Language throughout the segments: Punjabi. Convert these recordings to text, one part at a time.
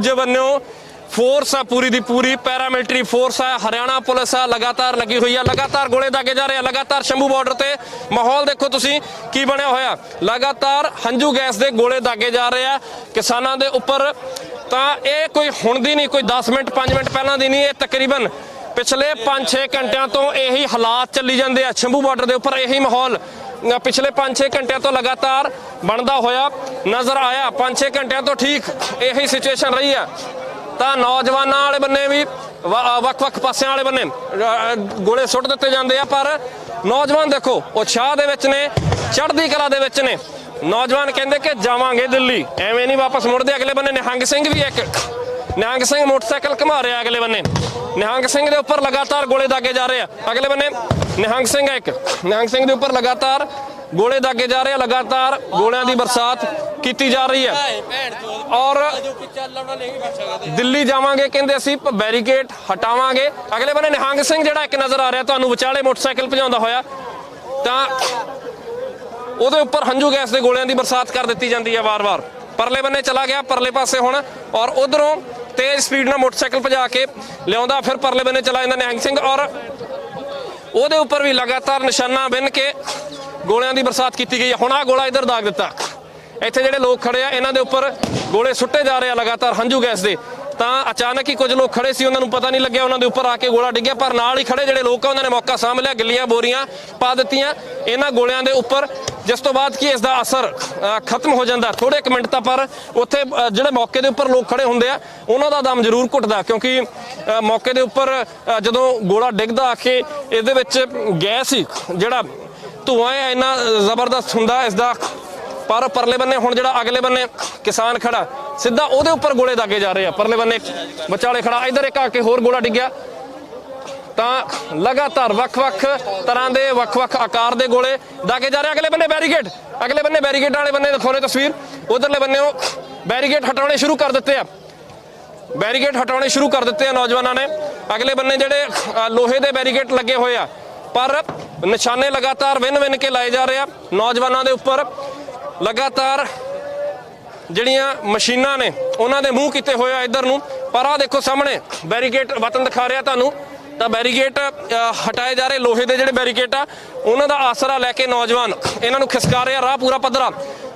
ਦੂਜੇ ਬੰਨਿਓ ਫੋਰਸ ਆ ਪੂਰੀ ਦੀ ਪੂਰੀ ਪੈਰਾਮਿਲਟਰੀ ਫੋਰਸ ਆ, ਹਰਿਆਣਾ ਪੁਲਿਸ ਆ, ਲਗਾਤਾਰ ਲੱਗੀ ਹੋਈ ਆ, ਲਗਾਤਾਰ ਗੋਲੇ ਦਾਗੇ ਜਾ ਰਹੇ ਆ, ਲਗਾਤਾਰ ਸ਼ੰਭੂ ਬਾਰਡਰ ਤੇ। ਮਾਹੌਲ ਦੇਖੋ ਤੁਸੀਂ, ਕੀ ਬਣਿਆ ਹੋਇਆ? ਲਗਾਤਾਰ ਹੰਝੂ ਗੈਸ ਦੇ ਗੋਲੇ ਦਾਗੇ ਜਾ ਰਹੇ ਆ, ਕਿਸਾਨਾਂ ਦੇ ਉੱਪਰ। ਤਾਂ ਇਹ ਕੋਈ ਹੁਣ ਦੀ ਨਹੀਂ, ਕੋਈ 10 ਮਿੰਟ 5 ਮਿੰਟ ਪਹਿਲਾਂ ਦੀ ਨਹੀਂ, ਇਹ ਤਕਰੀਬਨ ਪਿਛਲੇ 5-6 ਘੰਟਿਆਂ ਤੋਂ ਇਹੀ ਹਾਲਾਤ ਚੱਲੀ ਜਾਂਦੇ ਆ, ਸ਼ੰਭੂ ਬਾਰਡਰ ਦੇ ਉੱਪਰ ਇਹੀ ਮਾਹੌਲ। ਪਿਛਲੇ 5-6 ਘੰਟਿਆਂ ਤੋਂ ਲਗਾਤਾਰ ਬਣਦਾ ਹੋਇਆ ਨਜ਼ਰ ਆਇਆ। 5-6 ਘੰਟਿਆਂ ਤੋਂ ਠੀਕ ਇਹੀ ਸਿਚੁਏਸ਼ਨ ਰਹੀ ਆ ਤਾਂ ਨੌਜਵਾਨਾਂ ਵਾਲੇ ਬੰਨੇ ਵੀ ਵੱਖ-ਵੱਖ ਪਾਸਿਆਂ ਵਾਲੇ ਬੰਨੇ ਗੋਲੇ ਸੁੱਟ ਦਿੱਤੇ ਜਾਂਦੇ ਆ, ਪਰ ਨੌਜਵਾਨ ਦੇਖੋ ਉਤਸ਼ਾਹ ਦੇ ਵਿੱਚ ਨੇ, ਚੜ੍ਹਦੀ ਕਲਾ ਦੇ ਵਿੱਚ ਨੇ। ਨੌਜਵਾਨ ਕਹਿੰਦੇ ਕਿ ਜਾਵਾਂਗੇ ਦਿੱਲੀ। ਐਵੇਂ ਨਹੀਂ ਵਾਪਸ ਮੁੜਦੇ, ਅਗਲੇ ਬੰਨੇ ਨਿਹੰਗ ਸਿੰਘ ਵੀ ਇੱਕ, ਨਿਹੰਗ ਸਿੰਘ ਮੋਟਰਸਾਈਕਲ ਘੁਮਾ ਰਿਹਾ ਅਗਲੇ ਬੰਨੇ। ਨਿਹੰਗ ਸਿੰਘ ਦੇ ਉੱਪਰ ਲਗਾਤਾਰ ਗੋਲੇ ਦਾਗੇ ਜਾ ਰਹੇ ਆ। ਅਗਲੇ ਬੰਨੇ ਨਿਹੰਗ ਸਿੰਘ ਹੈ ਇੱਕ। ਨਿਹੰਗ ਸਿੰਘ ਦੇ ਉੱਪਰ ਲਗਾਤਾਰ ਗੋਲੇ ਦਾਗੇ ਜਾ ਰਹੇ ਆ। ਲਗਾਤਾਰ ਗੋਲਿਆਂ ਦੀ ਬਰਸਾਤ ਕੀਤੀ ਜਾ ਰਹੀ ਹੈ ਔਰ ਦਿੱਲੀ ਜਾਵਾਂਗੇ ਕਹਿੰਦੇ ਅਸੀਂ ਪ- ਬੈਰੀਕੇਡ ਹਟਾਵਾਂਗੇ। ਅਗਲੇ ਬੰਨੇ ਨਿਹੰਗ ਸਿੰਘ ਜਿਹੜਾ ਇੱਕ ਨਜ਼ਰ ਆ ਰਿਹਾ, ਤੁਹਾਨੂੰ ਵਿਚਾਲੇ ਮੋਟਰਸਾਈਕਲ ਭਜਾਉਂਦਾ ਹੋਇਆ। ਤਾਂ ਉਹਦੇ ਉੱਪਰ ਹੰਝੂ ਗੈਸ ਦੇ ਗੋਲਿਆਂ ਦੀ ਬਰਸਾਤ ਕਰ ਦਿੱਤੀ ਜਾਂਦੀ ਹੈ ਵਾਰ-ਵਾਰ। ਪਰਲੇ ਬੰਨੇ ਚਲਾ ਗਿਆ, ਪਰਲੇ ਪਾਸੇ ਹੁਣ। ਔਰ ਉਧਰੋਂ ਤੇਜ਼ ਸਪੀਡ ਨਾਲ ਮੋਟਰਸਾਈਕਲ ਭਜਾ ਕੇ ਲਿਆਉਂਦਾ, ਫਿਰ ਪਰਲੇ ਬੰਨੇ ਚਲਾ ਜਾਂਦਾ ਨਿਹੰਗ ਸਿੰਘ ਔਰ ਉਹਦੇ ਉੱਪਰ ਵੀ ਲਗਾਤਾਰ ਨਿਸ਼ਾਨਾ ਬਿੰਨ ਕੇ ਗੋਲਿਆਂ ਦੀ ਬਰਸਾਤ ਕੀਤੀ ਗਈ ਹੈ। ਹੁਣ ਆ ਗੋਲਾ ਇੱਧਰ ਦਾਗ ਦਿੱਤਾ। ਇੱਥੇ ਜਿਹੜੇ ਲੋਕ ਖੜੇ ਆ, ਇਹਨਾਂ ਦੇ ਉੱਪਰ ਗੋਲੇ ਸੁੱਟੇ ਜਾ ਰਹੇ ਆ ਲਗਾਤਾਰ, ਹੰਝੂ ਗੈਸ ਦੇ ਤਾਂ ਅਚਾਨਕ ਹੀ ਕੁਝ ਲੋਕ ਖੜੇ ਸੀ, ਉਹਨਾਂ ਨੂੰ ਪਤਾ ਨਹੀਂ ਲੱਗਿਆ, ਉਹਨਾਂ ਦੇ ਉੱਪਰ ਆ ਕੇ ਗੋਲਾ ਡਿੱਗਿਆ, ਪਰ ਨਾਲ ਹੀ ਖੜੇ ਜਿਹੜੇ ਲੋਕ ਆ, ਉਹਨਾਂ ਨੇ ਮੌਕਾ ਸਾਂਭ ਲਿਆ, ਗਿੱਲੀਆਂ ਬੋਰੀਆਂ ਪਾ ਦਿੱਤੀਆਂ। ਇਹਨਾਂ ਗੋਲਿਆਂ ਦੇ ਉੱਪਰ ਜਿਸ ਤੋਂ ਬਾਅਦ ਕੀ ਇਸ ਦਾ ਅਸਰ ਖਤਮ ਹੋ ਜਾਂਦਾ। ਥੋੜੇ ਕੁ ਮਿੰਟ ਤਾਂ ਪਰ ਉੱਥੇ ਜਿਹੜੇ ਮੌਕੇ ਦੇ ਉੱਪਰ ਲੋਕ ਖੜੇ ਹੁੰਦੇ ਆ, ਉਹਨਾਂ ਦਾ ਦਮ ਜ਼ਰੂਰ ਘੁੱਟਦਾ, ਕਿਉਂਕਿ ਮੌਕੇ ਦੇ ਉੱਪਰ ਜਦੋਂ ਗੋਲਾ ਡਿੱਗਦਾ ਆ ਕੇ ਇਹਦੇ ਵਿੱਚ ਗੈਸ ਹੀ ਜਿਹੜਾ ਧੂਆਂ ਹੈ ਇੰਨਾ ਜ਼ਬਰਦਸਤ ਹੁੰਦਾ ਇਸ ਦਾ। ਪਰ ਪਰਲੇ ਬੰਨੇ ਹੁਣ ਜਿਹੜਾ ਅਗਲੇ ਬੰਨੇ ਕਿਸਾਨ ਖੜਾ ਸਿੱਧਾ ਉਹਦੇ ਉੱਪਰ ਗੋਲੇ ਦਾਗੇ ਜਾ ਰਹੇ ਆ। ਪਰਲੇ ਬੰਨੇ ਵਿਚਾਲੇ ਖੜਾ, ਇਧਰ ਇੱਕ ਆ ਕੇ ਹੋਰ ਗੋਲਾ ਡਿੱਗਿਆ। ਤਾਂ ਲਗਾਤਾਰ ਵੱਖ-ਵੱਖ ਤਰ੍ਹਾਂ ਦੇ ਵੱਖ-ਵੱਖ ਆਕਾਰ ਦੇ ਗੋਲੇ ਦਾਗੇ ਜਾ ਰਹੇ ਅਗਲੇ ਬੰਨੇ ਬੈਰੀਕੇਡ, ਅਗਲੇ ਬੰਨੇ ਬੈਰੀਕੇਡ ਵਾਲੇ ਬੰਨੇ ਦਿਖਾਉਣੇ ਤਸਵੀਰ। ਉਧਰਲੇ ਬੰਨੇ ਉਹ ਬੈਰੀਕੇਡ ਹਟਾਉਣੇ ਸ਼ੁਰੂ ਕਰ ਦਿੱਤੇ ਆ। ਬੈਰੀਕੇਡ ਹਟਾਉਣੇ ਸ਼ੁਰੂ ਕਰ ਦਿੱਤੇ ਆ ਨੌਜਵਾਨਾਂ ਨੇ। ਅਗਲੇ ਬੰਨੇ ਜਿਹੜੇ ਲੋਹੇ ਦੇ ਬੈਰੀਕੇਡ ਲੱਗੇ ਹੋਏ ਆ। ਪਰ ਨਿਸ਼ਾਨੇ ਲਗਾਤਾਰ ਵਿਨ-ਵਿਨ ਕੇ ਲਾਏ ਜਾ ਰਹੇ ਆ ਨੌਜਵਾਨਾਂ ਦੇ ਉੱਪਰ। ਲਗਾਤਾਰ ਜਿਹੜੀਆਂ ਮਸ਼ੀਨਾਂ ਨੇ, ਉਹਨਾਂ ਦੇ ਮੂੰਹ ਕੀਤੇ ਹੋਏ ਆ ਇੱਧਰ ਨੂੰ। ਪਰ ਆ ਦੇਖੋ ਸਾਹਮਣੇ, ਬੈਰੀਕੇਡ ਵਤਨ ਦਿਖਾ ਰਿਹਾ ਤੁਹਾਨੂੰ। ਤਾਂ ਬੈਰੀਕੇਡ ਹਟਾਏ ਜਾ ਰਹੇ ਲੋਹੇ ਦੇ ਜਿਹੜੇ ਬੈਰੀਕੇਡ ਆ, ਉਹਨਾਂ ਦਾ ਆਸਰਾ ਲੈ ਕੇ ਨੌਜਵਾਨ ਇਹਨਾਂ ਨੂੰ ਖਿਸਕਾ ਰਿਹਾ, ਰਾਹ ਪੂਰਾ ਪੱਧਰਾ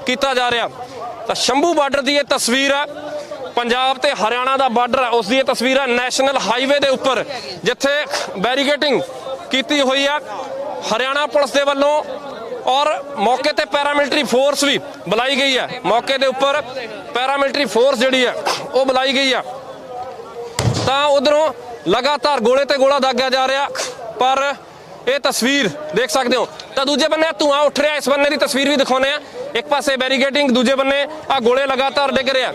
ਕੀਤਾ ਜਾ ਰਿਹਾ। ਤਾਂ ਸ਼ੰਭੂ ਬਾਰਡਰ ਦੀ ਇਹ ਤਸਵੀਰ ਆ। ਪੰਜਾਬ ਤੇ ਹਰਿਆਣਾ ਦਾ ਬਾਰਡਰ ਹੈ ਉਸ ਦੀ ਇਹ ਤਸਵੀਰ ਹੈ ਨੈਸ਼ਨਲ ਹਾਈਵੇ ਦੇ ਉੱਪਰ, ਜਿੱਥੇ ਬੈਰੀਕੇਟਿੰਗ ਕੀਤੀ ਹੋਈ ਆ। ਹਰਿਆਣਾ ਪੁਲਿਸ ਦੇ ਵੱਲੋਂ ਔਰ ਮੌਕੇ ਤੇ ਪੈਰਾਮਿਲਟਰੀ ਫੋਰਸ ਵੀ ਬੁਲਾਈ ਗਈ ਹੈ। ਮੌਕੇ ਦੇ ਉੱਪਰ ਪੈਰਾਮਿਲਟਰੀ ਫੋਰਸ ਜਿਹੜੀ ਹੈ, ਉਹ ਬੁਲਾਈ ਗਈ ਹੈ। ਤਾਂ ਉਧਰੋਂ ਲਗਾਤਾਰ ਗੋਲੇ ਤੇ ਗੋਲਾ ਦਾਗਿਆ ਜਾ ਰਿਹਾ, ਪਰ ਇਹ ਤਸਵੀਰ ਦੇਖ ਸਕਦੇ ਹੋ। ਤਾਂ ਦੂਜੇ ਬੰਨੇ ਧੂਆਂ ਉੱਠ ਰਿਹਾ, ਇਸ ਬੰਨੇ ਦੀ ਤਸਵੀਰ ਵੀ ਦਿਖਾਉਨੇ ਆ ਇੱਕ ਪਾਸੇ ਬੈਰੀਗੇਟਿੰਗ ਦੂਜੇ ਬੰਨੇ ਆ ਗੋਲੇ ਲਗਾਤਾਰ ਡਿੱਗ ਰਿਹਾ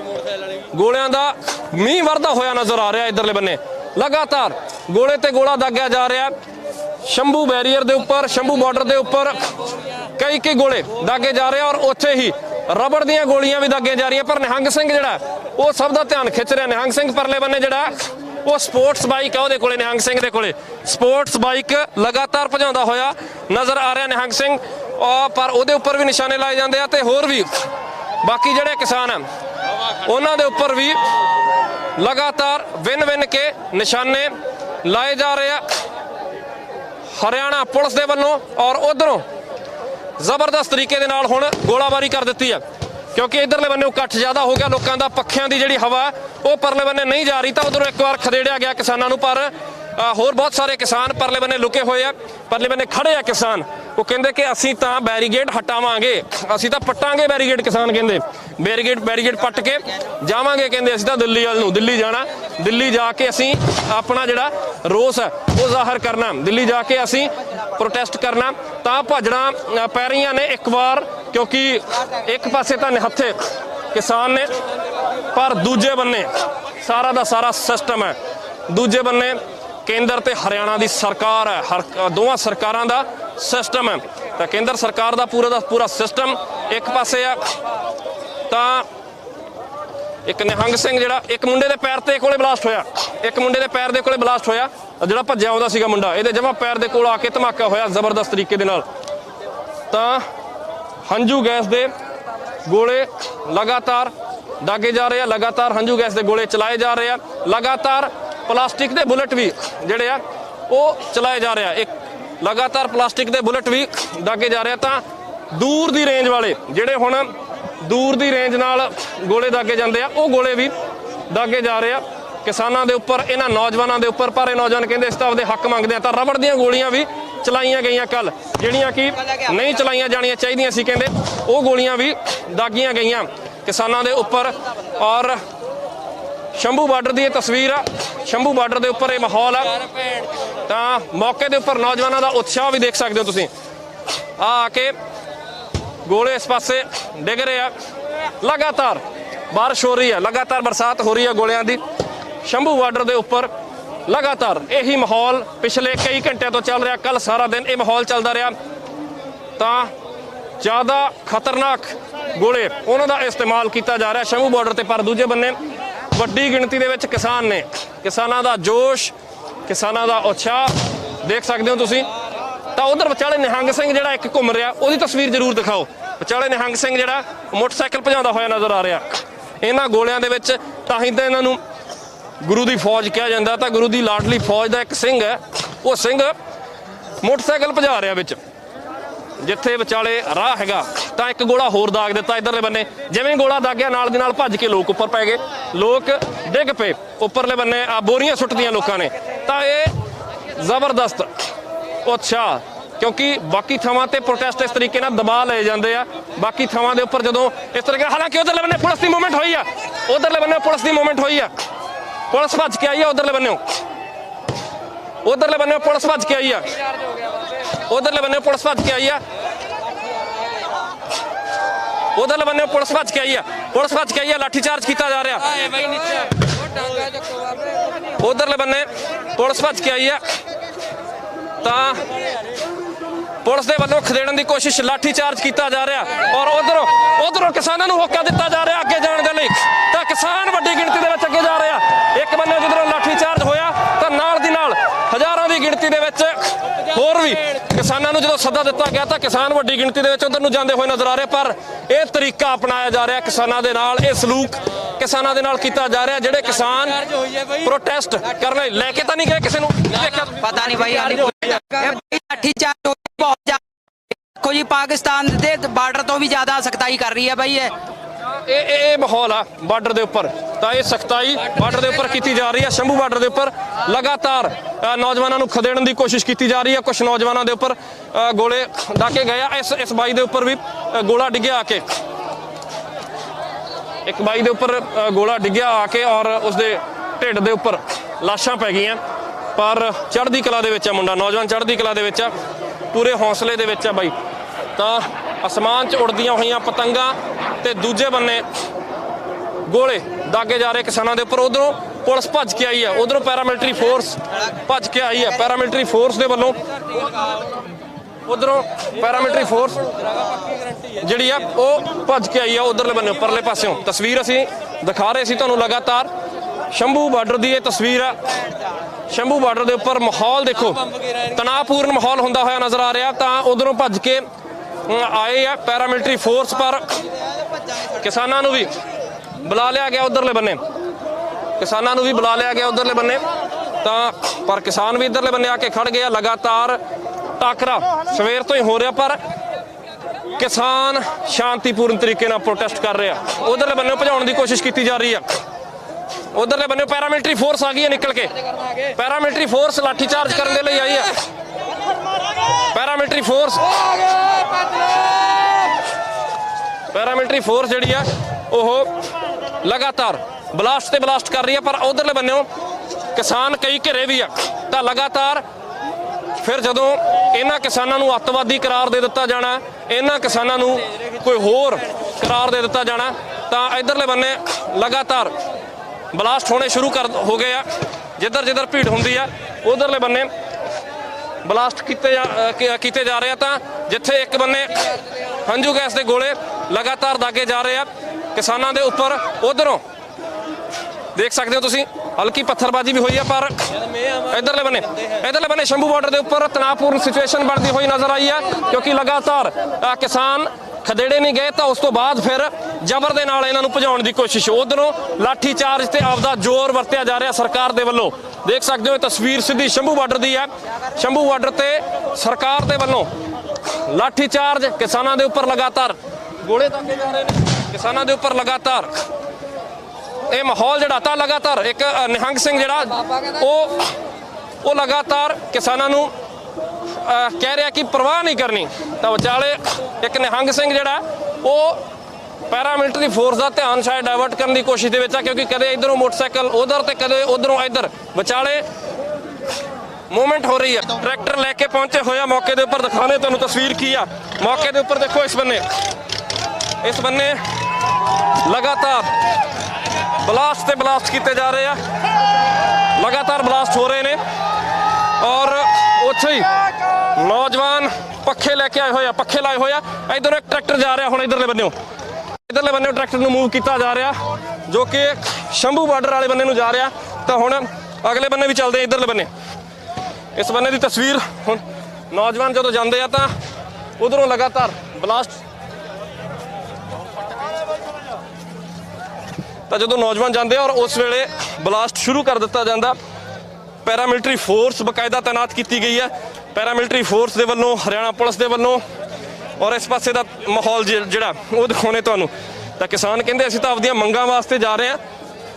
ਗੋਲਿਆਂ ਦਾ ਮੀਂਹ ਵਰਦਾ ਹੋਇਆ ਨਜ਼ਰ ਆ ਰਿਹਾ ਇਧਰਲੇ ਬੰਨੇ। ਲਗਾਤਾਰ ਗੋਲੇ ਤੇ ਗੋਲਾ ਦਾਗਿਆ ਜਾ ਰਿਹਾ। ਸ਼ੰਭੂ ਬੈਰੀਅਰ ਦੇ ਉੱਪਰ, ਸ਼ੰਭੂ ਬਾਰਡਰ ਦੇ ਉੱਪਰ ਕਈ ਕਈ ਗੋਲੇ ਦਾਗੇ ਜਾ ਰਹੇ ਆ ਔਰ ਉੱਥੇ ਹੀ ਰਬੜ ਦੀਆਂ ਗੋਲੀਆਂ ਵੀ ਦਾਗੀਆਂ ਜਾ ਰਹੀਆਂ। ਪਰ ਨਿਹੰਗ ਸਿੰਘ ਜਿਹੜਾ, ਉਹ ਸਭ ਦਾ ਧਿਆਨ ਖਿੱਚ ਰਿਹਾ। ਨਿਹੰਗ ਸਿੰਘ ਪਰਲੇ ਬੰਨੇ ਜਿਹੜਾ, ਉਹ ਸਪੋਰਟਸ ਬਾਈਕ ਆ ਉਹਦੇ ਕੋਲੇ, ਨਿਹੰਗ ਸਿੰਘ ਦੇ ਕੋਲੇ। ਸਪੋਰਟਸ ਬਾਈਕ ਲਗਾਤਾਰ ਭਜਾਉਂਦਾ ਹੋਇਆ ਨਜ਼ਰ ਆ ਰਿਹਾ ਨਿਹੰਗ ਸਿੰਘ। ਪਰ ਉਹਦੇ ਉੱਪਰ ਵੀ ਨਿਸ਼ਾਨੇ ਲਾਏ ਜਾਂਦੇ ਆ ਤੇ ਹੋਰ ਵੀ ਬਾਕੀ ਜਿਹੜੇ ਕਿਸਾਨ ਆ, ਉਹਨਾਂ ਦੇ ਉੱਪਰ ਵੀ ਲਗਾਤਾਰ ਵਿਨ ਵਿਨ ਕੇ ਨਿਸ਼ਾਨੇ ਲਾਏ ਜਾ ਰਹੇ ਆ। ਹਰਿਆਣਾ ਪੁਲਿਸ ਦੇ ਵੱਲੋਂ ਔਰ ਉਧਰੋਂ ਜ਼ਬਰਦਸਤ ਤਰੀਕੇ ਦੇ ਨਾਲ ਹੁਣ ਗੋਲਾਬਾਰੀ ਕਰ ਦਿੱਤੀ ਹੈ। ਕਿਉਂਕਿ ਇਧਰਲੇ ਬੰਨੇ ਇਕੱਠ ਜ਼ਿਆਦਾ ਹੋ ਗਿਆ, ਲੋਕਾਂ ਦਾ ਪੱਖਿਆਂ ਦੀ ਜਿਹੜੀ ਹਵਾ, ਉਹ ਪਰਲੇ ਬੰਨੇ ਨਹੀਂ ਜਾ ਰਹੀ ਤਾਂ ਉਧਰੋਂ ਇੱਕ ਵਾਰ ਖਦੇੜਿਆ ਗਿਆ ਕਿਸਾਨਾਂ ਨੂੰ, ਪਰ ਹੋਰ ਬਹੁਤ ਸਾਰੇ ਕਿਸਾਨ ਪਰਲੇ ਬੰਨੇ ਲੁਕੇ ਹੋਏ ਆ। ਪਰਲੇ ਬੰਨੇ ਖੜੇ ਆ ਕਿਸਾਨ। ਉਹ ਕਹਿੰਦੇ ਕਿ ਅਸੀਂ ਤਾਂ ਬੈਰੀਗੇਡ ਹਟਾਵਾਂਗੇ, ਅਸੀਂ ਤਾਂ ਪੱਟਾਂਗੇ ਬੈਰੀਗੇਡ ਕਿਸਾਨ ਕਹਿੰਦੇ। ਬੈਰੀਗੇਡ ਬੈਰੀਗੇਡ ਪੱਟ ਕੇ ਜਾਵਾਂਗੇ ਕਹਿੰਦੇ ਅਸੀਂ ਤਾਂ ਦਿੱਲੀ ਵੱਲ ਨੂੰ, ਦਿੱਲੀ ਜਾਣਾ। ਦਿੱਲੀ ਜਾ ਕੇ ਅਸੀਂ ਆਪਣਾ ਜਿਹੜਾ ਰੋਸ ਹੈ, ਉਹ ਜ਼ਾਹਰ ਕਰਨਾ। ਦਿੱਲੀ ਜਾ ਕੇ ਅਸੀਂ ਪ੍ਰੋਟੈਸਟ ਕਰਨਾ। ਤਾਂ ਭਾਜੜਾਂ ਪੈ ਰਹੀਆਂ ਨੇ ਇੱਕ ਵਾਰ, ਕਿਉਂਕਿ ਇੱਕ ਪਾਸੇ ਤਾਂ ਨਿਹੱਥੇ ਕਿਸਾਨ ਨੇ, ਪਰ ਦੂਜੇ ਬੰਨੇ ਸਾਰਾ ਦਾ ਸਾਰਾ ਸਿਸਟਮ ਹੈ। ਦੂਜੇ ਬੰਨੇ ਕੇਂਦਰ ਤੇ ਹਰਿਆਣਾ ਦੀ ਸਰਕਾਰ ਹੈ। ਹਰ ਦੋਵਾਂ ਸਰਕਾਰਾਂ ਦਾ ਸਿਸਟਮ ਹੈ। ਤਾਂ ਕੇਂਦਰ ਸਰਕਾਰ ਦਾ ਪੂਰਾ ਦਾ ਪੂਰਾ ਸਿਸਟਮ ਇੱਕ ਪਾਸੇ ਆ, ਤਾਂ ਇੱਕ ਨਿਹੰਗ ਸਿੰਘ ਜਿਹੜਾ, ਇੱਕ ਮੁੰਡੇ ਦੇ ਪੈਰ ਤੇ ਕੋਲੇ ਬਲਾਸਟ ਹੋਇਆ। ਇੱਕ ਮੁੰਡੇ ਦੇ ਪੈਰ ਦੇ ਕੋਲੇ ਬਲਾਸਟ ਹੋਇਆ। ਜਿਹੜਾ ਭੱਜਿਆ ਆਉਂਦਾ ਸੀਗਾ ਮੁੰਡਾ, ਇਹਦੇ ਜਮਾ ਪੈਰ ਦੇ ਕੋਲ ਆ ਕੇ ਧਮਾਕਾ ਹੋਇਆ ਜ਼ਬਰਦਸਤ ਤਰੀਕੇ ਦੇ ਨਾਲ। ਤਾਂ ਹੰਝੂ ਗੈਸ ਦੇ ਗੋਲੇ ਲਗਾਤਾਰ ਦਾਗੇ ਜਾ ਰਹੇ ਆ, ਲਗਾਤਾਰ ਹੰਝੂ ਗੈਸ ਦੇ ਗੋਲੇ ਚਲਾਏ ਜਾ ਰਹੇ ਆ। ਲਗਾਤਾਰ ਪਲਾਸਟਿਕ ਦੇ ਬੁਲਟ ਵੀ ਜਿਹੜੇ ਆ, ਉਹ ਚਲਾਏ ਜਾ ਰਹੇ ਆ। ਇੱਕ ਲਗਾਤਾਰ ਪਲਾਸਟਿਕ ਦੇ ਬੁਲਟ ਵੀ ਦਾਗੇ ਜਾ ਰਹੇ ਆ ਤਾਂ ਦੂਰ ਦੀ ਰੇਂਜ ਵਾਲੇ ਜਿਹੜੇ ਹੁਣ ਦੂਰ ਦੀ ਰੇਂਜ ਨਾਲ ਗੋਲੇ ਦਾਗੇ ਜਾਂਦੇ ਆ, ਉਹ ਗੋਲੇ ਵੀ ਦਾਗੇ ਜਾ ਰਹੇ ਆ। ਕਿਸਾਨਾਂ ਦੇ ਉੱਪਰ, ਇਹਨਾਂ ਨੌਜਵਾਨਾਂ ਦੇ ਉੱਪਰ, ਪਰ ਨੌਜਵਾਨ ਕਹਿੰਦੇ ਇਸ ਤਾਂ ਆਪਦੇ ਹੱਕ ਮੰਗਦੇ ਆ। ਤਾਂ ਰਬੜ ਦੀਆਂ ਗੋਲੀਆਂ ਵੀ ਚਲਾਈਆਂ ਗਈਆਂ ਕੱਲ, ਜਿਹੜੀਆਂ ਕਿ ਨਹੀਂ ਚਲਾਈਆਂ ਜਾਣੀਆਂ ਚਾਹੀਦੀਆਂ ਸੀ ਕਹਿੰਦੇ, ਉਹ ਗੋਲੀਆਂ ਵੀ ਦਾਗੀਆਂ ਗਈਆਂ ਕਿਸਾਨਾਂ ਦੇ ਉੱਪਰ। ਔਰ ਸ਼ੰਭੂ ਬਾਰਡਰ ਦੀ ਇਹ ਤਸਵੀਰ ਆ। ਸ਼ੰਭੂ ਬਾਰਡਰ ਦੇ ਉੱਪਰ ਇਹ ਮਾਹੌਲ ਆ। ਤਾਂ ਮੌਕੇ ਦੇ ਉੱਪਰ ਨੌਜਵਾਨਾਂ ਦਾ ਉਤਸ਼ਾਹ ਵੀ ਦੇਖ ਸਕਦੇ ਹੋ ਤੁਸੀਂ। ਆ ਆ ਕੇ ਗੋਲੇ ਇਸ ਪਾਸੇ ਡਿੱਗ ਰਹੇ ਆ। ਲਗਾਤਾਰ ਬਾਰਿਸ਼ ਹੋ ਰਹੀ ਹੈ ਲਗਾਤਾਰ ਬਰਸਾਤ ਹੋ ਰਹੀ ਹੈ ਗੋਲਿਆਂ ਦੀ। ਸ਼ੰਭੂ ਬਾਰਡਰ ਦੇ ਉੱਪਰ ਲਗਾਤਾਰ ਇਹੀ ਮਾਹੌਲ ਪਿਛਲੇ ਕਈ ਘੰਟਿਆਂ ਤੋਂ ਚੱਲ ਰਿਹਾ। ਕੱਲ ਸਾਰਾ ਦਿਨ ਇਹ ਮਾਹੌਲ ਚੱਲਦਾ ਰਿਹਾ। ਤਾਂ ਜ਼ਿਆਦਾ ਖਤਰਨਾਕ ਗੋਲੇ ਉਹਨਾਂ ਦਾ ਇਸਤੇਮਾਲ ਕੀਤਾ ਜਾ ਰਿਹਾ ਸ਼ੰਭੂ ਬਾਰਡਰ ਤੇ, ਪਰ ਦੂਜੇ ਬੰਨੇ ਵੱਡੀ ਗਿਣਤੀ ਦੇ ਵਿੱਚ ਕਿਸਾਨ ਨੇ। ਕਿਸਾਨਾਂ ਦਾ ਜੋਸ਼, ਕਿਸਾਨਾਂ ਦਾ ਉਤਸ਼ਾਹ, ਦੇਖ ਸਕਦੇ ਹੋ ਤੁਸੀਂ। ਤਾਂ ਉਧਰ ਵਿਚਾਲੇ ਨਿਹੰਗ ਸਿੰਘ ਜਿਹੜਾ ਇੱਕ ਘੁੰਮ ਰਿਹਾ, ਉਹਦੀ ਤਸਵੀਰ ਜ਼ਰੂਰ ਦਿਖਾਓ। ਵਿਚਾਲੇ ਨਿਹੰਗ ਸਿੰਘ ਜਿਹੜਾ ਮੋਟਰਸਾਈਕਲ ਭਜਾਉਂਦਾ ਹੋਇਆ ਨਜ਼ਰ ਆ ਰਿਹਾ। ਇਹਨਾਂ ਗੋਲਿਆਂ ਦੇ ਵਿੱਚ ਤਾਂ ਹੀ ਤਾਂ ਇਹਨਾਂ ਨੂੰ ਗੁਰੂ ਦੀ ਫੌਜ ਕਿਹਾ ਜਾਂਦਾ, ਤਾਂ ਗੁਰੂ ਦੀ ਲਾਡਲੀ ਫੌਜ ਦਾ ਇੱਕ ਸਿੰਘ ਹੈ, ਉਹ ਸਿੰਘ ਮੋਟਰਸਾਈਕਲ ਭਜਾ ਰਿਹਾ ਵਿੱਚ, ਜਿੱਥੇ ਵਿਚਾਲੇ ਰਾਹ ਹੈਗਾ। ਤਾਂ ਇੱਕ ਗੋਲਾ ਹੋਰ ਦਾਗ ਦਿੱਤਾ ਇਧਰਲੇ ਬੰਨੇ। ਜਿਵੇਂ ਗੋਲਾ ਦਾਗਿਆ, ਨਾਲ ਦੀ ਨਾਲ ਭੱਜ ਕੇ ਲੋਕ ਉੱਪਰ ਪੈ ਗਏ। ਲੋਕ ਡਿੱਗ ਪਏ ਉੱਪਰਲੇ ਬੰਨੇ, ਆ ਬੋਰੀਆਂ ਸੁੱਟਦੀਆਂ ਲੋਕਾਂ ਨੇ। ਤਾਂ ਇਹ ਜ਼ਬਰਦਸਤ ਉਤਸ਼ਾਹ, ਕਿਉਂਕਿ ਬਾਕੀ ਥਾਵਾਂ ਤੇ ਪ੍ਰੋਟੈਸਟ ਇਸ ਤਰੀਕੇ ਨਾਲ ਦਬਾਅ ਲਏ ਜਾਂਦੇ ਆ। ਬਾਕੀ ਥਾਵਾਂ ਦੇ ਉੱਪਰ ਜਦੋਂ ਇਸ ਤਰੀਕੇ ਹਾਲਾਂਕਿ ਉਧਰਲੇ ਬੰਨੇ ਪੁਲਿਸ ਦੀ ਮੂਵਮੈਂਟ ਹੋਈ ਆ। ਉਧਰਲੇ ਬੰਨੇ ਪੁਲਿਸ ਦੀ ਮੂਵਮੈਂਟ ਹੋਈ ਆ। ਪੁਲਿਸ ਭੱਜ ਕੇ ਆਈ ਆ ਉਧਰਲੇ ਬੰਨੇੋਂ ਉਧਰਲੇ ਬੰਨੇ ਪੁਲਿਸ ਭੱਜ ਕੇ ਆਈ ਆ। ਉਧਰਲੇ ਬੰਨੇ ਪੁਲਿਸ ਭੱਜ ਕੇ ਆਈ ਆ। ਉਧਰਲੇ ਬੰਨੇ ਪੁਲਿਸ ਭੱਜ ਕੇ ਆਈ ਆ। ਪੁਲਿਸ ਭੱਜ ਕੇ ਆਈ ਆ ਲਾਠੀ ਚਾਰਜ ਕੀਤਾ ਜਾ ਰਿਹਾ। ਉਧਰਲੇ ਬੰਨੇ ਪੁਲਿਸ ਭੱਜ ਕੇ ਆਈ ਆ। ਤਾਂ ਪੁਲਿਸ ਦੇ ਵੱਲੋਂ ਖਦੇੜਨ ਦੀ ਕੋਸ਼ਿਸ਼ ਲਾਠੀ ਚਾਰਜ ਕੀਤਾ ਜਾ ਰਿਹਾ। ਔਰ ਉਧਰੋਂ ਉਧਰੋਂ ਕਿਸਾਨਾਂ ਨੂੰ ਹੋਕਾ ਦਿੱਤਾ ਜਾ ਰਿਹਾ ਅੱਗੇ ਜਾਣ ਦੇ ਲਈ। ਤਾਂ ਕਿਸਾਨ ਵੱਡੀ ਗਿਣਤੀ ਦੇ ਵਿੱਚ ਅੱਗੇ ਜਾ ਰਿਹਾ। ਇੱਕ ਬੰਨੇ ਜਿੱਧਰੋਂ ਲਾਠੀ ਚਾਰਜ ਹੋਇਆ ਤਾਂ ਨਾਲ ਦੀ ਨਾਲ ਹਜ਼ਾਰਾਂ ਦੀ ਗਿਣਤੀ ਦੇ ਵਿੱਚ ਹੋਰ ਵੀ ਕਿਸਾਨਾਂ ਨੂੰ ਜਦੋਂ ਸੱਦਾ ਦਿੱਤਾ ਗਿਆ ਤਾਂ ਕਿਸਾਨ ਵੱਡੀ ਗਿਣਤੀ ਦੇ ਵਿੱਚ ਉਧਰ ਨੂੰ ਜਾਂਦੇ ਹੋਏ ਨਜ਼ਰ ਆ ਰਹੇ ਪਰ ਇਹ ਤਰੀਕਾ ਅਪਣਾਇਆ ਜਾ ਰਿਹਾ ਕਿਸਾਨਾਂ ਦੇ ਨਾਲ, ਇਹ ਸਲੂਕ ਕਿਸਾਨਾਂ ਦੇ ਨਾਲ ਕੀਤਾ ਜਾ ਰਿਹਾ, ਜਿਹੜੇ ਕਿਸਾਨ ਪ੍ਰੋਟੈਸਟ ਕਰਨ ਲਈ ਲੈ ਕੇ ਤਾਂ ਨਹੀਂ ਗਏ ਕਿਸੇ ਨੂੰ? ਪਤਾ ਨਹੀਂ ਭਾਈ ਲਾਠੀ ਚਾਰਜ ਬਹੁਤ ਜ਼ਿਆਦਾ ਦੇਖੋ ਜੀ, ਪਾਕਿਸਤਾਨ ਦੇ ਬਾਰਡਰ ਤੋਂ ਵੀ ਜ਼ਿਆਦਾ ਸਖਤਾਈ ਕਰ ਰਹੀ ਹੈ ਭਾਈ ਇਹ। ਇਹ ਇਹ ਇਹ ਮਾਹੌਲ ਆ ਬਾਰਡਰ ਦੇ ਉੱਪਰ। ਤਾਂ ਇਹ ਸਖਤਾਈ ਬਾਰਡਰ ਦੇ ਉੱਪਰ ਕੀਤੀ ਜਾ ਰਹੀ ਹੈ ਸ਼ੰਭੂ ਬਾਰਡਰ ਦੇ ਉੱਪਰ। ਲਗਾਤਾਰ ਨੌਜਵਾਨਾਂ ਨੂੰ ਖਦੇੜਨ ਦੀ ਕੋਸ਼ਿਸ਼ ਕੀਤੀ ਜਾ ਰਹੀ ਹੈ ਕੁਝ ਨੌਜਵਾਨਾਂ ਦੇ ਉੱਪਰ ਅ, ਗੋਲੇ ਦਾਕੇ ਗਏ ਆ। ਇਸ ਇਸ ਬਾਈ ਦੇ ਉੱਪਰ ਵੀ ਗੋਲਾ ਡਿੱਗਿਆ ਆ ਕੇ। ਇੱਕ ਬਾਈ ਦੇ ਉੱਪਰ ਗੋਲਾ ਡਿੱਗਿਆ ਆ ਕੇ ਔਰ ਉਸਦੇ ਢਿੱਡ ਦੇ ਉੱਪਰ ਲਾਸ਼ਾਂ ਪੈ ਗਈਆਂ। ਪਰ ਚੜ੍ਹਦੀ ਕਲਾ ਦੇ ਵਿੱਚ ਆ ਮੁੰਡਾ। ਨੌਜਵਾਨ ਚੜ੍ਹਦੀ ਕਲਾ ਦੇ ਵਿੱਚ ਆ। ਪੂਰੇ ਹੌਸਲੇ ਦੇ ਵਿੱਚ ਆ ਬਾਈ। ਤਾਂ ਅਸਮਾਨ 'ਚ ਉੱਡਦੀਆਂ ਹੋਈਆਂ ਪਤੰਗਾਂ ਤੇ ਦੂਜੇ ਬੰਨੇ ਗੋਲੇ ਦਾਗੇ ਜਾ ਰਹੇ ਕਿਸਾਨਾਂ ਦੇ ਉੱਪਰ। ਉਧਰੋਂ ਪੁਲਿਸ ਭੱਜ ਕੇ ਆਈ ਹੈ। ਉਧਰੋਂ ਪੈਰਾਮਿਲਟਰੀ ਫੋਰਸ ਭੱਜ ਕੇ ਆਈ ਹੈ। ਪੈਰਾਮਿਲਟਰੀ ਫੋਰਸ ਦੇ ਵੱਲੋਂ ਉਧਰੋਂ ਪੈਰਾਮਿਲਟਰੀ ਫੋਰਸ ਜਿਹੜੀ ਆ, ਉਹ ਭੱਜ ਕੇ ਆਈ ਆ ਉਧਰਲੇ ਬੰਨੇ, ਉੱਪਰਲੇ ਪਾਸਿਓਂ। ਤਸਵੀਰ ਅਸੀਂ ਦਿਖਾ ਰਹੇ ਸੀ ਤੁਹਾਨੂੰ ਲਗਾਤਾਰ। ਸ਼ੰਭੂ ਬਾਰਡਰ ਦੀ ਇਹ ਤਸਵੀਰ ਆ। ਸ਼ੰਭੂ ਬਾਰਡਰ ਦੇ ਉੱਪਰ ਮਾਹੌਲ ਦੇਖੋ। ਤਣਾਅਪੂਰਨ ਮਾਹੌਲ ਹੁੰਦਾ ਹੋਇਆ ਨਜ਼ਰ ਆ ਰਿਹਾ। ਤਾਂ ਉਧਰੋਂ ਭੱਜ ਕੇ ਆਏ ਆ ਪੈਰਾਮਿਲਟਰੀ ਫੋਰਸ ਪਰ। ਕਿਸਾਨਾਂ ਨੂੰ ਵੀ ਬੁਲਾ ਲਿਆ ਗਿਆ ਉਧਰਲੇ ਬੰਨੇ। ਕਿਸਾਨਾਂ ਨੂੰ ਵੀ ਬੁਲਾ ਲਿਆ ਗਿਆ ਉਧਰਲੇ ਬੰਨੇ। ਤਾਂ ਪਰ ਕਿਸਾਨ ਵੀ ਇਧਰਲੇ ਬੰਨੇ ਆ ਕੇ ਖੜ ਗਏ ਆ ਲਗਾਤਾਰ ਟਾਕਰਾ। ਸਵੇਰ ਤੋਂ ਹੀ ਹੋ ਰਿਹਾ ਪਰ ਕਿਸਾਨ ਸ਼ਾਂਤੀਪੂਰਨ ਤਰੀਕੇ ਨਾਲ ਪ੍ਰੋਟੈਸਟ ਕਰ ਰਿਹਾ। ਆ ਉਧਰਲੇ ਬੰਨੇ ਭਜਾਉਣ ਦੀ ਕੋਸ਼ਿਸ਼ ਕੀਤੀ ਜਾ ਰਹੀ ਆ। ਉਧਰਲੇ ਬੰਨੇ ਪੈਰਾਮਿਲਟਰੀ ਫੋਰਸ ਆ ਗਈ ਹੈ ਨਿਕਲ ਕੇ। ਪੈਰਾਮਿਲਟਰੀ ਫੋਰਸ ਲਾਠੀ ਚਾਰਜ ਕਰਨ ਦੇ ਲਈ ਆਈ ਹੈ ਪੈਰਾਮਿਲਟਰੀ ਫੋਰਸ ਪੈਰਾਮਿਲਟਰੀ ਫੋਰਸ ਜਿਹੜੀ ਆ, ਉਹ ਲਗਾਤਾਰ ਬਲਾਸਟ ਤੇ ਬਲਾਸਟ ਕਰ ਰਹੀ ਹੈ ਪਰ ਉਧਰਲੇ ਬੰਨਿਓ ਕਿਸਾਨ ਕਈ ਘਿਰੇ ਵੀ ਆ। ਤਾਂ ਲਗਾਤਾਰ ਫਿਰ ਜਦੋਂ ਇਹਨਾਂ ਕਿਸਾਨਾਂ ਨੂੰ ਅੱਤਵਾਦੀ ਕਰਾਰ ਦੇ ਦਿੱਤਾ ਜਾਣਾ, ਇਹਨਾਂ ਕਿਸਾਨਾਂ ਨੂੰ ਕੋਈ ਹੋਰ ਕਰਾਰ ਦੇ ਦਿੱਤਾ ਜਾਣਾ, ਤਾਂ ਇਧਰਲੇ ਬੰਨੇ ਲਗਾਤਾਰ ਬਲਾਸਟ ਹੋਣੇ ਸ਼ੁਰੂ ਕਰ ਹੋ ਗਏ ਆ। ਜਿੱਧਰ ਜਿੱਧਰ ਭੀੜ ਹੁੰਦੀ ਆ, ਉਧਰਲੇ ਬੰਨੇ ਬਲਾਸਟ ਕੀਤੇ ਜਾ- ਕੀਤੇ ਜਾ ਰਹੇ ਆ ਤਾਂ ਜਿੱਥੇ ਇੱਕ ਬੰਨੇ ਹੰਝੂ ਗੈਸ ਦੇ ਗੋਲੇ ਲਗਾਤਾਰ ਦਾਗੇ ਜਾ ਰਹੇ ਆ, ਕਿਸਾਨਾਂ ਦੇ ਉੱਪਰ ਉਧਰੋਂ ਦੇਖ ਸਕਦੇ ਹੋ ਤੁਸੀਂ, ਹਲਕੀ ਪੱਥਰਬਾਜ਼ੀ ਵੀ ਹੋਈ ਆ, ਪਰ ਇਧਰਲੇ ਬੰਨੇ ਇਧਰਲੇ ਬੰਨੇ ਸ਼ੰਭੂ ਬਾਰਡਰ ਦੇ ਉੱਪਰ ਤਣਾਅਪੂਰਨ ਸਿਚੁਏਸ਼ਨ ਬਣਦੀ ਹੋਈ ਨਜ਼ਰ ਆਈ ਆ, ਕਿਉਂਕਿ ਲਗਾਤਾਰ ਕਿਸਾਨ ਖਦੇੜੇ ਨਹੀਂ ਗਏ ਤਾਂ ਉਸ ਤੋਂ ਬਾਅਦ ਫਿਰ ਜ਼ਬਰ ਦੇ ਨਾਲ ਇਹਨਾਂ ਨੂੰ ਭਜਾਉਣ ਦੀ ਕੋਸ਼ਿਸ਼। ਉਧਰੋਂ ਲਾਠੀ ਚਾਰਜ ਤੇ ਆਪਦਾ ਜ਼ੋਰ ਵਰਤਿਆ ਜਾ ਰਿਹਾ ਸਰਕਾਰ ਦੇ ਵੱਲੋਂ। ਦੇਖ ਸਕਦੇ ਹੋ ਇਹ ਤਸਵੀਰ ਸਿੱਧੀ ਸ਼ੰਭੂ ਬਾਰਡਰ ਦੀ ਹੈ। ਸ਼ੰਭੂ ਬਾਰਡਰ ਤੇ ਸਰਕਾਰ ਦੇ ਵੱਲੋਂ ਲਾਠੀ ਚਾਰਜ ਕਿਸਾਨਾਂ ਦੇ ਉੱਪਰ ਲਗਾਤਾਰ। ਗੋਲੇ ਦਾਗੇ ਜਾ ਰਹੇ ਨੇ। ਕਿਸਾਨਾਂ ਦੇ ਉੱਪਰ ਲਗਾਤਾਰ। ਇਹ ਮਾਹੌਲ ਜਿਹੜਾ ਤਾਂ ਲਗਾਤਾਰ ਇੱਕ ਨਿਹੰਗ ਸਿੰਘ ਜਿਹੜਾ, ਉਹ ਉਹ ਲਗਾਤਾਰ ਕਿਸਾਨਾਂ ਨੂੰ ਕਹਿ ਰਿਹਾ ਕਿ ਪਰਵਾਹ ਨਹੀਂ ਕਰਨੀ। ਤਾਂ ਵਿਚਾਲੇ ਇੱਕ ਨਿਹੰਗ ਸਿੰਘ ਜਿਹੜਾ, ਉਹ ਪੈਰਾਮਿਲਟਰੀ ਫੋਰਸ ਦਾ ਧਿਆਨ ਸ਼ਾਇਦ ਡਾਇਵਰਟ ਕਰਨ ਦੀ ਕੋਸ਼ਿਸ਼ ਦੇ ਵਿੱਚ ਆ, ਕਿਉਂਕਿ ਕਦੇ ਇਧਰੋਂ ਮੋਟਰਸਾਈਕਲ ਉਧਰ ਤੇ ਕਦੇ ਉਧਰੋਂ ਇੱਧਰ। ਵਿਚਾਲੇ ਮੂਵਮੈਂਟ ਹੋ ਰਹੀ ਹੈ ਟਰੈਕਟਰ ਲੈ ਕੇ ਪਹੁੰਚੇ ਹੋਇਆ ਮੌਕੇ ਦੇ ਉੱਪਰ ਦਿਖਾਣੇ ਤੁਹਾਨੂੰ ਤਸਵੀਰ ਕੀ ਆ। ਮੌਕੇ ਦੇ ਉੱਪਰ ਦੇਖੋ ਇਸ ਬੰਨੇ। ਇਸ ਬੰਨੇ ਲਗਾਤਾਰ ਬਲਾਸਟ ਤੇ ਬਲਾਸਟ ਕੀਤੇ ਜਾ ਰਹੇ ਆ। ਲਗਾਤਾਰ ਬਲਾਸਟ ਹੋ ਰਹੇ ਨੇ। ਔਰ ਉੱਥੇ ਹੀ ਨੌਜਵਾਨ ਪੱਖੇ ਲੈ ਕੇ ਆਏ ਹੋਏ ਆ। ਪੱਖੇ ਲਾਏ ਹੋਏ ਆ। ਇਧਰੋਂ ਇੱਕ ਟਰੈਕਟਰ ਜਾ ਰਿਹਾ। ਹੁਣ ਇਧਰਲੇ ਬੰਨਿਓ। ਇਧਰਲੇ ਬੰਨੇ ਟਰੈਕਟਰ ਨੂੰ ਮੂਵ ਕੀਤਾ ਜਾ ਰਿਹਾ, ਜੋ ਕਿ ਸ਼ੰਭੂ ਬਾਰਡਰ ਵਾਲੇ ਬੰਨੇ ਨੂੰ ਜਾ ਰਿਹਾ। ਤਾਂ ਹੁਣ ਅਗਲੇ ਬੰਨੇ ਵੀ ਚੱਲਦੇ ਆ, ਇਧਰਲੇ ਬੰਨੇ। ਇਸ ਬੰਨੇ ਦੀ ਤਸਵੀਰ ਹੁਣ ਨੌਜਵਾਨ ਜਦੋਂ ਜਾਂਦੇ ਆ ਤਾਂ ਉਧਰੋਂ ਲਗਾਤਾਰ ਬਲਾਸਟ ਤਾਂ ਜਦੋਂ ਨੌਜਵਾਨ ਜਾਂਦੇ ਆ ਔਰ ਉਸ ਵੇਲੇ ਬਲਾਸਟ ਸ਼ੁਰੂ ਕਰ ਦਿੱਤਾ ਜਾਂਦਾ ਪੈਰਾਮਿਲਟਰੀ ਫੋਰਸ ਬਕਾਇਦਾ ਤਾਇਨਾਤ ਕੀਤੀ ਗਈ ਹੈ। ਪੈਰਾਮਿਲਟਰੀ ਫੋਰਸ ਦੇ ਵੱਲੋਂ, ਹਰਿਆਣਾ ਪੁਲਿਸ ਦੇ ਵੱਲੋਂ ਔਰ ਇਸ ਪਾਸੇ ਦਾ ਮਾਹੌਲ ਜਿਹੜਾ, ਉਹ ਦਿਖਾਉਣੇ ਤੁਹਾਨੂੰ। ਤਾਂ ਕਿਸਾਨ ਕਹਿੰਦੇ, ਅਸੀਂ ਤਾਂ ਆਪਦੀਆਂ ਮੰਗਾਂ ਵਾਸਤੇ ਜਾ ਰਹੇ ਹਾਂ।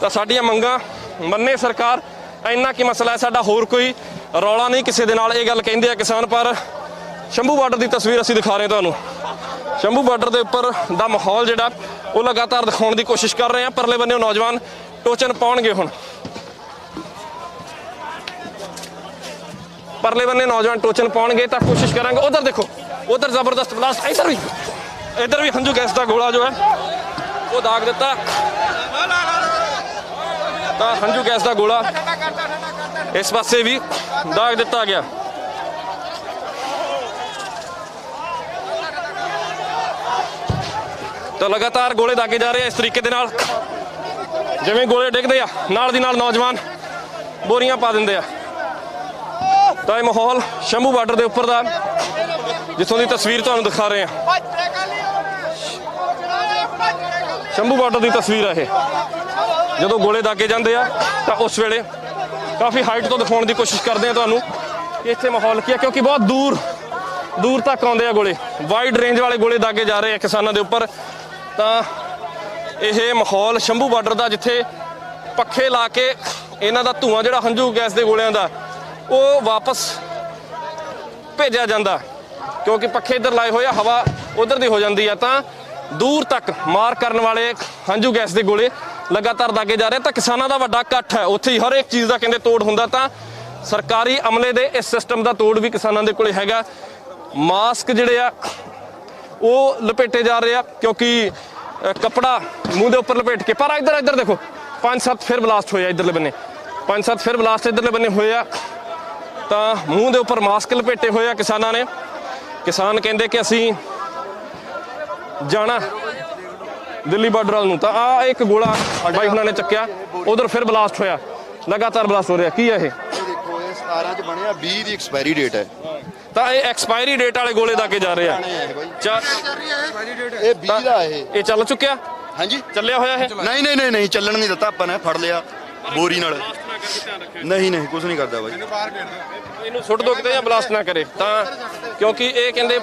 ਤਾਂ ਸਾਡੀਆਂ ਮੰਗਾਂ ਮੰਨੇ ਸਰਕਾਰ। ਇੰਨਾ ਕੀ ਮਸਲਾ ਹੈ, ਸਾਡਾ ਹੋਰ ਕੋਈ ਰੌਲਾ ਨਹੀਂ ਕਿਸੇ ਦੇ ਨਾਲ। ਇਹ ਗੱਲ ਕਹਿੰਦੇ ਆ ਕਿਸਾਨ ਪਰ, ਸ਼ੰਭੂ ਬਾਰਡਰ ਦੀ ਤਸਵੀਰ ਅਸੀਂ ਦਿਖਾ ਰਹੇ ਤੁਹਾਨੂੰ। ਸ਼ੰਭੂ ਬਾਰਡਰ ਦੇ ਉੱਪਰ ਦਾ ਮਾਹੌਲ ਜਿਹੜਾ, ਉਹ ਲਗਾਤਾਰ ਦਿਖਾਉਣ ਦੀ ਕੋਸ਼ਿਸ਼ ਕਰ ਰਹੇ ਆ ਪਰਲੇ ਬੰਨੇ ਨੌਜਵਾਨ ਟੋਚਨ ਪਾਉਣਗੇ ਹੁਣ। ਪਰਲੇ ਬੰਨੇ ਨੌਜਵਾਨ ਟੋਚਨ ਪਾਉਣਗੇ ਤਾਂ ਕੋਸ਼ਿਸ਼ ਕਰਾਂਗੇ। ਉਧਰ ਦੇਖੋ। ਉਧਰ ਜ਼ਬਰਦਸਤ ਬਲਾਸਟ ਇੱਧਰ ਵੀ। ਇੱਧਰ ਵੀ ਹੰਝੂ ਗੈਸ ਦਾ ਗੋਲਾ ਜੋ ਹੈ, ਉਹ ਦਾਗ ਦਿੱਤਾ। ਤਾਂ ਹੰਝੂ ਗੈਸ ਦਾ ਗੋਲਾ ਇਸ ਪਾਸੇ ਵੀ ਦਾਗ ਦਿੱਤਾ ਗਿਆ। ਤਾਂ ਲਗਾਤਾਰ ਗੋਲੇ ਦਾਗੇ ਜਾ ਰਹੇ ਆ ਇਸ ਤਰੀਕੇ ਦੇ ਨਾਲ। ਜਿਵੇਂ ਗੋਲੇ ਡਿੱਗਦੇ ਆ, ਨਾਲ ਦੀ ਨਾਲ ਨੌਜਵਾਨ ਬੋਰੀਆਂ ਪਾ ਦਿੰਦੇ ਆ। ਤਾਂ ਇਹ ਮਾਹੌਲ ਸ਼ੰਭੂ ਬਾਰਡਰ ਦੇ ਉੱਪਰ ਦਾ ਜਿੱਥੋਂ ਦੀ ਤਸਵੀਰ ਤੁਹਾਨੂੰ ਦਿਖਾ ਰਹੇ ਹਾਂ। ਸ਼ੰਭੂ ਬਾਰਡਰ ਦੀ ਤਸਵੀਰ ਆ ਇਹ। ਜਦੋਂ ਗੋਲੇ ਦਾਗੇ ਜਾਂਦੇ ਆ, ਤਾਂ ਉਸ ਵੇਲੇ ਕਾਫੀ ਹਾਈਟ ਤੋਂ ਦਿਖਾਉਣ ਦੀ ਕੋਸ਼ਿਸ਼ ਕਰਦੇ ਆ ਤੁਹਾਨੂੰ ਕਿ ਇੱਥੇ ਮਾਹੌਲ ਕੀ ਆ, ਕਿਉਂਕਿ ਬਹੁਤ ਦੂਰ ਦੂਰ ਤੱਕ ਆਉਂਦੇ ਆ ਗੋਲੇ। ਵਾਈਡ ਰੇਂਜ ਵਾਲੇ ਗੋਲੇ ਦਾਗੇ ਜਾ ਰਹੇ ਆ ਕਿਸਾਨਾਂ ਦੇ ਉੱਪਰ। ਤਾਂ ਇਹ ਮਾਹੌਲ ਸ਼ੰਭੂ ਬਾਰਡਰ ਦਾ, ਜਿੱਥੇ ਪੱਖੇ ਲਾ ਕੇ ਇਹਨਾਂ ਦਾ ਧੂਆਂ ਜਿਹੜਾ ਹੰਝੂ ਗੈਸ ਦੇ ਗੋਲਿਆਂ ਦਾ, ਉਹ ਵਾਪਸ ਭੇਜਿਆ ਜਾਂਦਾ। ਕਿਉਂਕਿ ਪੱਖੇ ਇੱਧਰ ਲਾਏ ਹੋਏ ਆ ਹਵਾ ਉਧਰ ਦੀ ਹੋ ਜਾਂਦੀ ਆ ਤਾਂ ਦੂਰ ਤੱਕ ਮਾਰ ਕਰਨ ਵਾਲੇ ਹੰਝੂ ਗੈਸ ਦੇ ਗੋਲੇ ਲਗਾਤਾਰ ਦਾਗੇ ਜਾ ਰਹੇ ਤਾਂ ਕਿਸਾਨਾਂ ਦਾ ਵੱਡਾ ਇਕੱਠ ਹੈ। ਉੱਥੇ ਹੀ ਹਰ ਇੱਕ ਚੀਜ਼ ਦਾ ਕਹਿੰਦੇ ਤੋੜ ਹੁੰਦਾ ਤਾਂ ਸਰਕਾਰੀ ਅਮਲੇ ਦੇ ਇਸ ਸਿਸਟਮ ਦਾ ਤੋੜ ਵੀ ਕਿਸਾਨਾਂ ਦੇ ਕੋਲੇ ਹੈਗਾ। ਮਾਸਕ ਜਿਹੜੇ ਆ ਉਹ ਲਪੇਟੇ ਜਾ ਰਹੇ ਆ ਕਿਉਂਕਿ ਅ, ਕੱਪੜਾ ਮੂੰਹ ਦੇ ਉੱਪਰ ਲਪੇਟ ਕੇ ਪਰ ਇੱਧਰ ਇੱਧਰ ਦੇਖੋ ਪੰਜ ਸੱਤ ਫਿਰ ਬਲਾਸਟ ਹੋਇਆ ਇੱਧਰਲੇ ਬੰਨੇ। ਪੰਜ ਸੱਤ ਫਿਰ ਬਲਾਸਟ ਇੱਧਰਲੇ ਬੰਨੇ ਹੋਏ ਆ। ਤਾਂ ਮੂੰਹ ਦੇ ਉੱਪਰ ਮਾਸਕ ਲਪੇਟੇ ਹੋਏ ਆ ਕਿਸਾਨਾਂ ਨੇ। ਕਿਸਾਨ ਕਹਿੰਦੇ ਕਿ ਅਸੀਂ ਜਾਣਾ ਦਿੱਲੀ ਬਾਰਡਰ ਵੱਲ ਨੂੰ। ਤਾਂ ਆ ਇੱਕ ਗੋਲਾ ਬਾਈ ਹੁਣਾਂ ਨੇ ਚੱਕਿਆ ਉਧਰ ਫਿਰ ਬਲਾਸਟ ਹੋਇਆ। ਲਗਾਤਾਰ ਬਲਾਸਟ ਹੋ ਰਿਹਾ। ਕੀ ਹੈ ਇਹ? ਦੇਖੋ ਇਹ 17 ਚ ਬਣਿਆ 20 ਦੀ ਐਕਸਪਾਇਰੀ ਡੇਟ ਹੈ। ਤਾਂ ਇਹ ਐਕਸਪਾਇਰੀ ਡੇਟ ਵਾਲੇ ਗੋਲੇ ਦਾਗੇ ਜਾ ਰਹੇ। ਆ ਇਹ ਬਾਈ। ਚਾ- ਇਹ 20 ਦਾ ਇਹ। ਇਹ ਚੱਲ ਚੁੱਕਿਆ? ਹਾਂਜੀ। ਚੱਲਿਆ ਹੋਇਆ ਇਹ? ਨਹੀਂ ਨਹੀਂ ਨਹੀਂ ਚੱਲਣ ਨਹੀਂ ਦਿੱਤਾ ਆਪਾਂ ਨੇ ਫੜ ਲਿਆ ਬੋਰੀ ਨਾਲ। ਨਹੀਂ ਨਹੀਂ ਕੁਝ ਨਹੀਂ ਕਰਦਾ ਬਾਈ। ਇਹਨੂੰ ਸੁੱਟ ਦੋ ਕਿਤੇ ਜਾਂ ਬਲਾਸਟ ਨਾ ਕਰੇ। ਤਾਂ ਕਿਉਂਕਿ ਇਹ ਕਹਿੰਦੇ